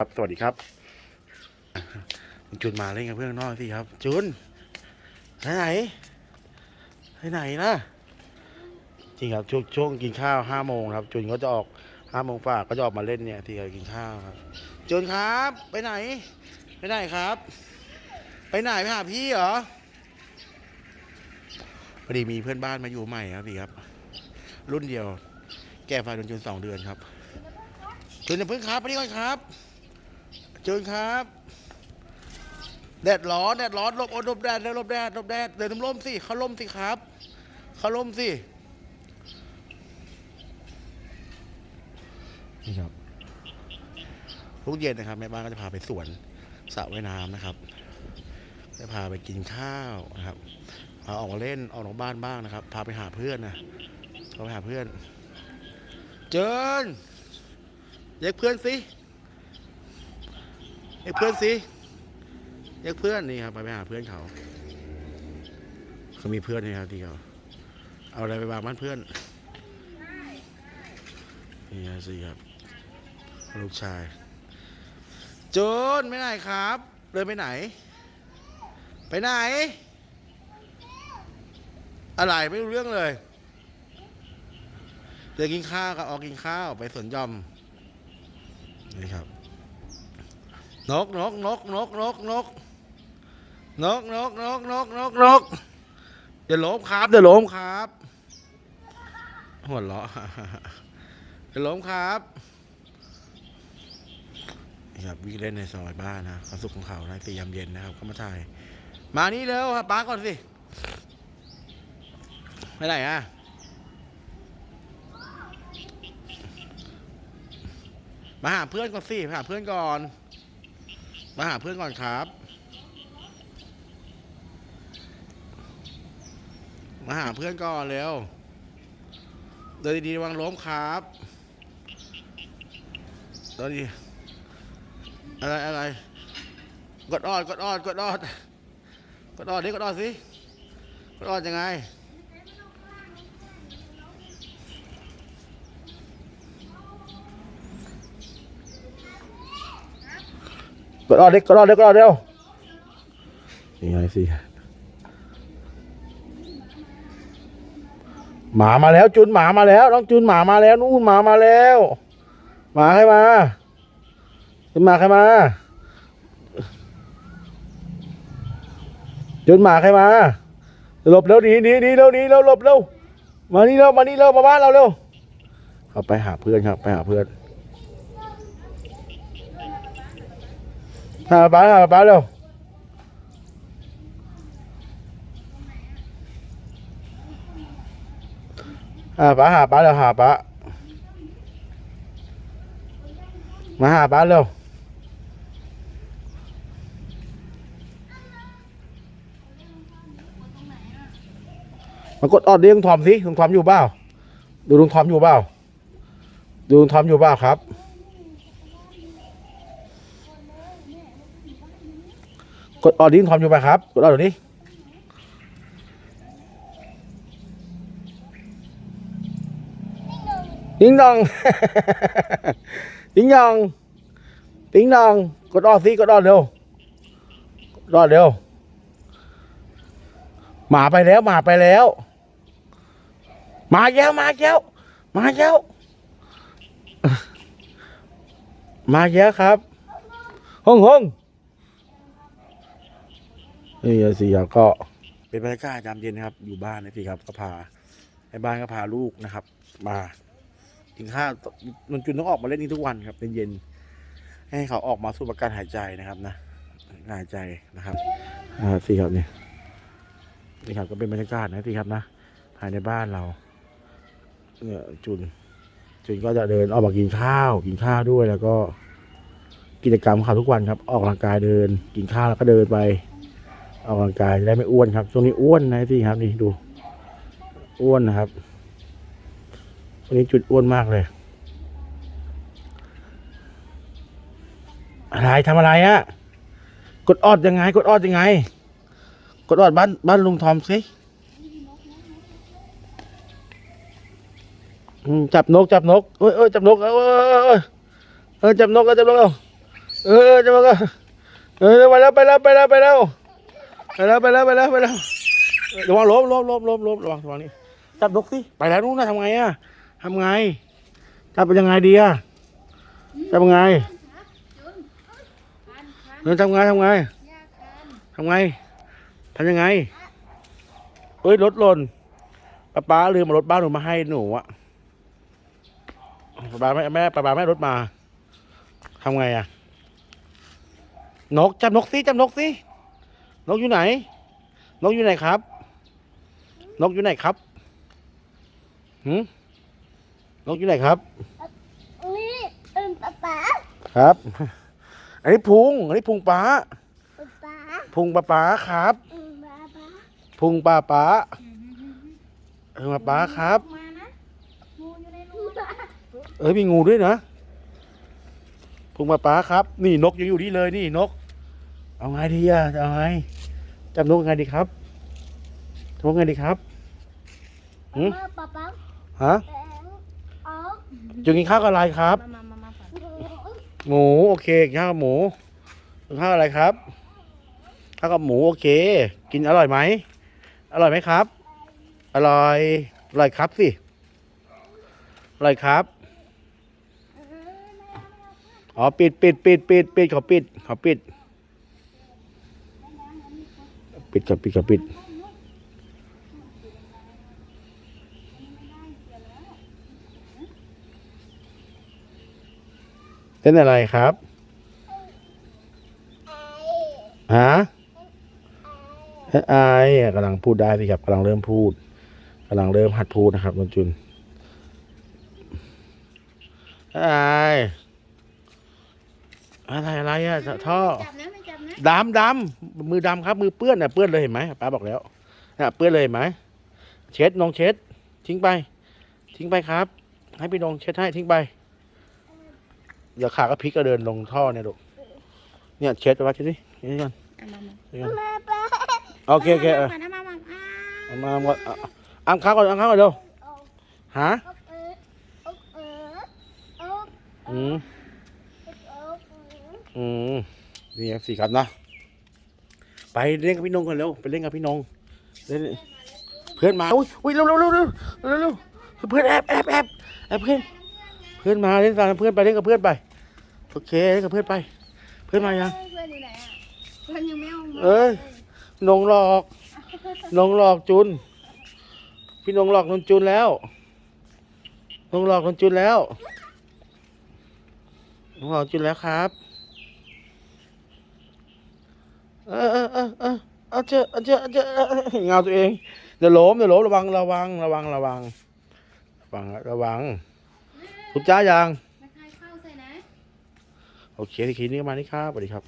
ครับสวัสดีครับจุนมาเล่นกับเพื่อนข้างนอกสิครับ จุนไปไหนไปไหนนะจริงครับช่วงช่วงกินข้าวห้าโมงครับ จุนก็จะออกห้าโมงฝากก็จะออกมาเล่นเนี่ยที่เรากินข้าวครับ จุนครับ ไปไหน ไปไหนครับ ไปไหนไปหาพี่เหรอพอดีมีเพื่อนบ้านมาอยู่ใหม่ครับพี่ครับ รุ่นเดียว แก้ไฟโดนจุนสองเดือนครับ จุนอย่าเพิ่งครับไปนี่ก่อนครับ เชิญครับ แดดร้อนแดดร้อนลบโอ้ลบแดดลบแดดลบแดดเดินน้ำร่มสิเขาร่มสิครับเขาร่มสินี่ครับทุกเย็นนะครับแม่บ้านก็จะพาไปสวนสระว่ายน้ำนะครับจะพาไปกินข้าวนะครับพาออกมาเล่นออกนอกบ้านบ้างนะครับ พาไปหาเพื่อนนะเขาไปหาเพื่อน เจิญเรียกเพื่อนสิ รียกเพื่อนสิเรียกเพื่อนนี่ครับไปไปหาเพื่อนเขา เขามีเพื่อนนี่ครับที่เขาเอาอะไรไปวางบ้านเพื่อน นี่ครับสิครับ ลูกชายโจนไปไหนครับ เดินไปไหน ไปไหน อะไรไม่รู้เรื่องเลยเดินกินข้าวกับออกกินข้าวไปสวนยอมนี่ครับ นกนกนกนกนกนกนกนกนกนกนกนกเดี๋ยวล้มครับเดี๋ยวล้มครับหัวเราะเดี๋ยวล้มครับนี่ครับวิ่งเล่นในซอยบ้านนะความสุขของเขานะตียามเย็นนะครับเขามาถ่าย มานี่เร็วครับป้าก่อนสิไปไหนอะมาหาเพื่อนก่อนสิไปหาเพื่อนก่อน มาหาเพื่อนก่อนครับ มาหาเพื่อนก่อนเร็ว เดินดีๆระวังล้มครับเดินดี อะไรอะไร กดออด กดออด กดออด กดออดดิกดออดสิ กดออดยังไง กดออดเดิกกดออดเดิกกดออดเร็วนี่ไงสิหมามาแล้ว จุนหมามาแล้วน้องจุนหมามาแล้วนู่นหมามาแล้วหมาใครมาจุนหมาใครมาจุนหมาใครมาหลบเร็วหนีหนีหนีเร็วหนีเร็วหลบเร็วมานี่เร็วมานี่เร็วมาบ้านเราเร็วเขาไปหาเพื่อนครับ ไปหาเพื่อน à, bán à, bán đâu à bán hà bán đâu hà bán mà hà bán đâu mà cột ọt đi ông thòm gì ông thòm dù bao ดูลุงทอมอยู่เปล่า ดูลุงทอมอยู่เปล่าครับ กดออดิ้งทอมอยู่ไปครับ กดออดเดี๋ยวนี้ดิ้งดองดิ้งดองดิ้งดองกดออดสิกดออดเร็วกดอดเร็วหมาไปแล้วหมาไปแล้ว มาแก้วมาแก้วมาแก้วมาแก้วครับห้องห้อง นี่สิครับก็เป็นบรรยากาศยามเย็นนะครับ อยู่บ้านนะสิครับก็พาในบ้านก็พาลูกนะครับ มากินข้าวนนจุนต้องออกมาเล่นนี่ทุกวันครับเป็นเย็นๆให้เขาออกมาสูดอากาศหายใจนะครับนะหายใจนะครับอ่าสิครับนี่นี่ครับก็เป็นบรรยากาศนะสิครับนะภายในบ้านเราเนี่ยจุนจุนก็จะเดินออกมากินข้าว กินข้าวด้วยแล้วก็กิจกรรมของเขาทุกวันครับ ออกกำลังกายเดิน กินข้าวแล้วก็เดินไป ออกกำลังกายจะได้ไม่อ้วนครับ ช่วงนี้อ้วนนะพี่ครับนี่ดู อ้วนนะครับวันนี้จุดอ้วนมากเลย อะไรทำอะไรอะ กดออดยังไง กดออดยังไง กดออดบ้านบ้านลุงทอมสิจับนกจับนกเอ้ยเอ้ยจับนกเอ้ยเอ้ยเอ้ยเอ้ยเออจับนกเอ้ยจับนกเอ้ยเออจะมาก็เออไปแล้วไปแล้วไปแล้วไปแล้ว ไปแล้วไปแล้วไปแล้วไปแล้วระวังล้มล้มล้มล้มล้มระวังระวังนี่จับนกสิไปแล้วนู้นนะทำไงอะทำไงจับเป็นยังไงดีอะจับยังไงเออทำไงทำไงทำไงทำยังไงเอ้ยรถหล่นป้าป้าลืมมารถบ้านหนูมาให้หนูอะป้าป้าไม่แม่ป้าป้าไม่ให้รถมาทำไงอะนกจับนกสิจับนกสิ นกอยู่ไหน นกอยู่ไหนครับ นกอยู่ไหนครับหืมนกอยู่ไหนครับอุ้ยเอิมป๊าป๊าครับ อันนี้พุง อันนี้พุงปลาป๊าป๊าพุงปลาปลาครับ เอิมป๊าป๊าพุงปลาปลาเออปลาปลาครับ มานะงูอยู่ในรูเออมีงูด้วยนะพุงปลาปลาครับ นี่นกยังอยู่นี่เลยนี่นก เอาไงดีอะจะเอาไงจับนกยังไงดีครับจับนกยังไงดีครับหืมป๊าป๊าฮะแบงออกจะกินข้าวกับอะไรครับมามามามาก่อนหมูโอเคกินข้าวกับหมูกินข้าวอะไรครับข้าวกับหมูโอเค กินอร่อยไหมอร่อยไหมครับ อร่อยอร่อยครับสิอร่อยครับอ๋อปิดปิดปิดปิดปิดขอปิดขอปิด ปิดขอปิดขอปิดเล่นอะไรครับฮะเอ้ายกำลังพูดได้สิครับกำลังเริ่มพูดกำลังเริ่มหัดพูดนะครับนนจุนเอ้อายอะไรอะไรอะท่อจับนะไม่จับนะ ดำดำมือดำครับ มือเปื้อนน่ะเปื้อนเลยเห็นไหมป้าบอกแล้วน่ะเปื้อนเลยเห็นไหมเช็ดนองเช็ด ทิ้งไป ทิ้งไปครับ ให้พี่นงเช็ดให้ทิ้งไปเดี๋ยวขาก็พลิกก็เดินลงท่อเนี่ยลูกเนี่ยเช็ดไปว่าเช็ดดิเช็ดก่อนอะมามาเช็ดก่อนมาป๊าโอเคโอเคเออมามามามาอ่าเอามาเอามาเอาอ้ามข้าวก่อนอ้ามข้าวก่อนเร็วฮะออกเออออกเออออกอืมออกอืม นี่ครับสี่ครับนะไปเล่นกับพี่นงก่อนเร็วไปเล่นกับพี่นงเล่นเพื่อนมาอุ้ยอุ้ยเร็วเร็วเร็วเร็วเร็วเร็วเพื่อนแอบแอบแอบแอบเพื่อนเพื่อนมาเล่นกับเพื่อนไปเล่นกับเพื่อนไปโอเคเล่นกับเพื่อนไป เพื่อนมายังเพื่อนอยู่ไหนอะเพื่อนยังไม่เอามาเอ้ยนงหลอกนงหลอกจุนพี่นงหลอกนนจุนแล้วนงหลอกนนจุนแล้วนงหลอกจุนแล้วครับ เออเออเออเออเอาเจอเอาเจอเอาเจอเงาตัวเองเดี๋ยวล้มเดี๋ยวล้มระวังระวังระวังระวังระวังระวังคุณจ้ายังโอเคทีนี้มานี่ครับสวัสดีครับ